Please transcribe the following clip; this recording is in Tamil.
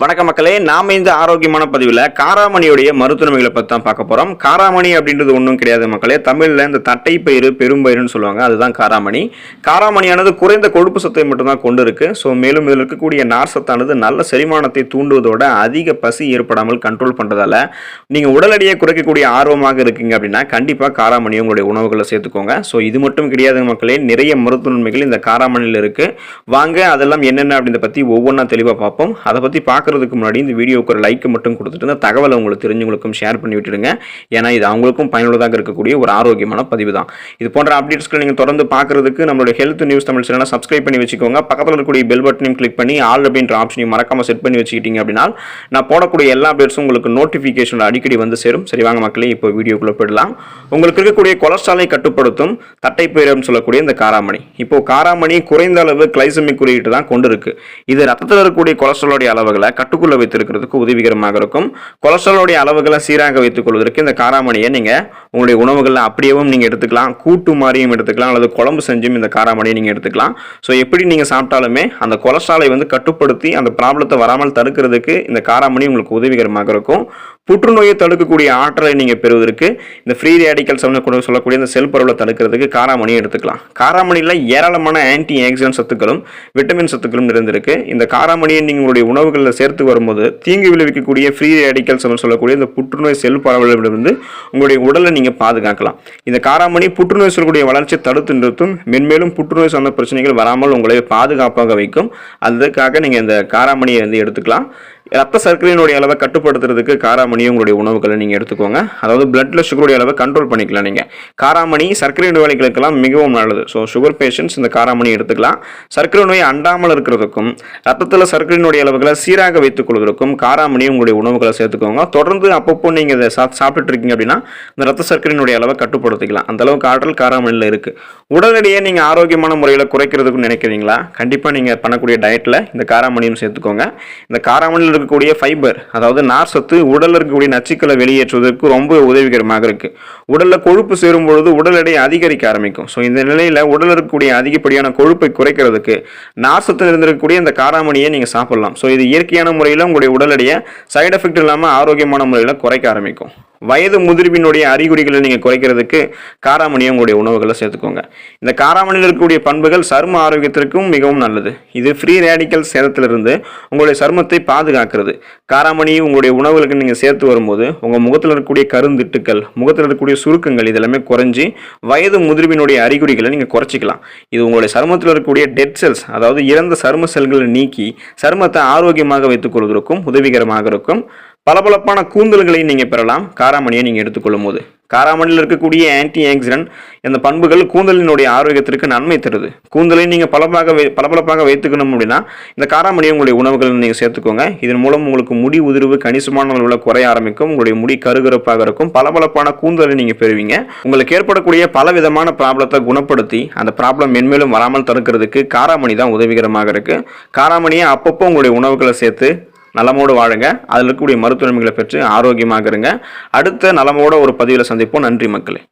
வணக்க மக்களே நாம் இந்த ஆரோக்கியமான பதிவில் காராமணியுடைய மருத்துவமைகளை பற்றி தான் பார்க்க போகிறோம் காராமணி அப்படின்றது ஒன்றும் கிடையாது மக்களே. தமிழில் இந்த தட்டைப்பயிறு பெரும்பயிறுன்னு சொல்லுவாங்க. அதுதான் காராமணி. காராமணியானது குறைந்த கொழுப்பு சத்தை மட்டும்தான் கொண்டு இருக்குது ஸோ மேலும் இதில் இருக்கக்கூடிய நார் சத்தானது நல்ல செரிமானத்தை தூண்டுவதோட அதிக பசி ஏற்படாமல் கண்ட்ரோல் பண்ணுறதால நீங்கள் உடல் எடையை குறைக்கக்கூடிய ஆர்வமாக இருக்கீங்க அப்படின்னா கண்டிப்பாக காராமணி உங்களுடைய உணவுகளை சேர்த்துக்கோங்க. ஸோ இது மட்டும் கிடையாது மக்களே. நிறைய மருத்துவ நன்மைகள் இந்த காராமணியில் இருக்குது வாங்க அதெல்லாம் என்னென்ன அப்படின்றத பற்றி ஒவ்வொன்றா தெளிவாக பார்ப்போம். அதை பற்றி பார்க்க பார்க்குறதுக்கு முன்னாடி இந்த வீடியோவுக்கு ஒரு லைக் மட்டும் கொடுத்துட்டு இந்த தகவலை உங்களுக்கு தெரிஞ்சவங்களுக்கும் ஷேர் பண்ணி விட்டுடுங்க. ஏன்னா இது அவங்களுக்கும் பயனுள்ளதாக இருக்கக்கூடிய ஒரு ஆரோக்கியமான பதிவு தான். இது போன்ற அப்டேட்ஸ்களை நீங்கள் தொடர்ந்து பார்க்குறதுக்கு நம்மளோட ஹெல்த் நியூஸ் தமிழ் சேனலை சப்ஸ்கிரைப் பண்ணி வச்சுக்கோங்க. பக்கத்தில் இருக்கக்கூடிய பெல் பட்டனையும் கிளிக் பண்ணி ஆல் அப்படின்ற ஆப்ஷனையும் மறக்காமல் செட் பண்ணி வச்சுக்கிட்டீங்க அப்படின்னா நான் போடக்கூடிய எல்லா அப்டேட்ஸும் உங்களுக்கு நோட்டிஃபிகேஷன் அடிக்கடி வந்து சேரும். சரி வாங்க மக்களே இப்போ வீடியோக்குள்ளே போயிடலாம். உங்களுக்கு இருக்கக்கூடிய கொலஸ்ட்ராலை கட்டுப்படுத்தும் தட்டைப்பயிரம் சொல்லக்கூடிய இந்த காராமணி. இப்போ காராமணி குறைந்த அளவு கிளைசமிக் குறியீட்டு தான் கொண்டு இருக்கு இது ரத்தத்தில் இருக்கக்கூடிய கொலஸ்ட்ராலோடைய அளவுகளை கட்டுக்குள்ளே வைத்திருக்கிறதுக்கு உதவிகரமாக இருக்கும். கொலஸ்ட்ராலோடைய அளவுகளை சீராக வைத்துக் கொள்வதற்கு இந்த காராமணியை நீங்கள் உங்களுடைய உணவுகளில் அப்படியேவும் நீங்கள் எடுத்துக்கலாம். கூட்டு மாதிரியும் எடுத்துக்கலாம். அல்லது குழம்பு செஞ்சும் இந்த காராமணியை நீங்கள் எடுத்துக்கலாம். ஸோ எப்படி நீங்கள் சாப்பிட்டாலுமே அந்த கொலஸ்ட்ராலை வந்து கட்டுப்படுத்தி அந்த ப்ராப்ளத்தை வராமல் தடுக்கிறதுக்கு இந்த காராமணி உங்களுக்கு உதவிகரமாக இருக்கும். புற்றுநோயை தடுக்கக்கூடிய ஆற்றலை நீங்கள் பெறுவதற்கு இந்த ஃப்ரீ ரேடிக்கல் கூட சொல்லக்கூடிய இந்த செல் பரவலை தடுக்கிறதுக்கு காராமணியை எடுத்துக்கலாம். காராமணியில் ஏராளமான ஆன்டி ஆக்சிடென்ட் சத்துக்களும் விட்டமின் சத்துக்களும் நிறைந்திருக்கு. இந்த காராமணியை நீங்கள் உங்களுடைய உணவுகளில் சேர்த்து வரும்போது தீங்கு விளைவிக்கக்கூடிய ஃப்ரீ ரேடிக்கல்ஸ் சொல்லக்கூடிய இந்த புற்றுநோய் செல் பரவலிடமிருந்து உங்களுடைய உடலை நீங்கள் பாதுகாக்கலாம். இந்த காராமணி புற்றுநோய் சொல்லக்கூடிய வளர்ச்சியை தடுத்து நிறுத்தும் மென்மேலும் புற்றுநோய் சார்ந்த பிரச்சனைகள் வராமல் உங்களை பாதுகாப்பாக வைக்கும். அதுக்காக நீங்கள் இந்த காராமணியை வந்து எடுத்துக்கலாம். ரத்த சர்க்கரையினுடைய அளவை கட்டுப்படுத்துறதுக்கு காராமணி உங்களுடைய உணவுகளை நீங்கள் எடுத்துக்கோங்க. அதாவது பிளட்டில் சுகருடைய அளவை கண்ட்ரோல் பண்ணிக்கலாம் நீங்கள் காராமணி சர்க்கரை நோயாளிகளுக்கெல்லாம் மிகவும் நல்லது. ஸோ சுகர் பேஷண்ட்ஸ் இந்த காராமணி எடுத்துக்கலாம். சர்க்கரை நோய் அண்டாமல் இருக்கிறதுக்கும் ரத்தத்தில் சர்க்கரையினுடைய அளவுகளை சீராக வைத்துக் கொள்வதற்கும் காராமணி உங்களுடைய உணவுகளை சேர்த்துக்கோங்க. தொடர்ந்து அப்பப்போ நீங்கள் இதை சா சாப்பிட்டுட்டு இருக்கீங்க அப்படின்னா இந்த ரத்த சர்க்கரையினுடைய அளவை கட்டுப்படுத்திக்கலாம். அந்த அளவுக்கு ஆற்றல் காராமணியில் இருக்குது உடல் எடையை நீங்கள் ஆரோக்கியமான முறையில் குறைக்கிறதுக்கு நினைக்கிறீங்களா? கண்டிப்பாக நீங்கள் பண்ணக்கூடிய டயட்டில் இந்த காராமணியும் சேர்த்துக்கோங்க. இந்த காராமணியில் இருக்கக்கூடிய ஃபைபர் அதாவது நார் சத்து உடலில் இருக்கக்கூடிய நச்சுக்களை வெளியேற்றுவதற்கு ரொம்ப உதவிகரமாக இருக்குது உடலில் கொழுப்பு சேரும் பொழுது உடல் எடை அதிகரிக்க ஆரம்பிக்கும். ஸோ இந்த நிலையில் உடலில் இருக்கக்கூடிய அதிகப்படியான கொழுப்பை குறைக்கிறதுக்கு நார் சத்து இருந்திருக்கக்கூடிய இந்த காராமணியை நீங்கள் சாப்பிடலாம். ஸோ இது இயற்கையான முறையில் உங்களுடைய உடல் எடையை சைடு எஃபெக்ட் இல்லாமல் ஆரோக்கியமான முறையில் குறைக்க ஆரம்பிக்கும். வயது முதிர்வினுடைய அறிகுறிகளை நீங்கள் குறைக்கிறதுக்கு காராமணியை உங்களுடைய உணவுகளை சேர்த்துக்கோங்க. இந்த காராமணியில் இருக்கக்கூடிய பண்புகள் சரும ஆரோக்கியத்திற்கும் மிகவும் நல்லது. இது ஃப்ரீ ரேடிக்கல் சேதத்திலிருந்து உங்களுடைய சருமத்தை பாதுகாக்கிறது. காராமணியை உங்களுடைய உணவுகளுக்கு நீங்கள் சேர்த்து வரும்போது உங்கள் முகத்தில் இருக்கக்கூடிய கருந்திட்டுக்கள் முகத்தில் இருக்கக்கூடிய சுருக்கங்கள் இதெல்லாமே குறைஞ்சி வயது முதிர்வினுடைய அறிகுறிகளை நீங்கள் குறைச்சிக்கலாம். இது உங்களுடைய சருமத்தில் இருக்கக்கூடிய டெட் செல்ஸ் அதாவது இறந்த சரும செல்களை நீக்கி சருமத்தை ஆரோக்கியமாக வைத்துக் கொள்வதற்கும் உதவிகரமாக இருக்கும். பளபளப்பான கூந்தல்களை நீங்கள் பெறலாம். காராமணியை நீங்கள் எடுத்துக்கொள்ளும் போது காராமணியில் இருக்கக்கூடிய ஆன்டி ஆக்சிடென்ட் இந்த பண்புகள் கூந்தலினுடைய ஆரோக்கியத்திற்கு நன்மை தருது. கூந்தலை நீங்கள் பளபாக வை பளபளப்பாக வைத்துக்கணும் அப்படின்னா இந்த காராமணியை உங்களுடைய உணவுகள் நீங்கள் சேர்த்துக்கோங்க. இதன் மூலம் உங்களுக்கு முடி உதிர்வு கணிசமான அளவில் குறைய ஆரம்பிக்கும். உங்களுடைய முடி கருகருப்பாக இருக்கும். பளபளப்பான கூந்தலை நீங்கள் பெறுவீங்க. உங்களுக்கு ஏற்படக்கூடிய பல விதமான ப்ராப்ளத்தை குணப்படுத்தி அந்த ப்ராப்ளம் மென்மேலும் வராமல் தடுக்கிறதுக்கு காராமணி தான் உதவிகரமாக இருக்குது காராமணியை அப்பப்போ உங்களுடைய உணவுகளை சேர்த்து நலமோடு வாழுங்க. அதில் இருக்கக்கூடிய மருத்துவ நன்மைகளை பெற்று ஆரோக்கியமாக இருங்க அடுத்த நலமோட ஒரு பதிவில் சந்திப்போம். நன்றி மக்களே.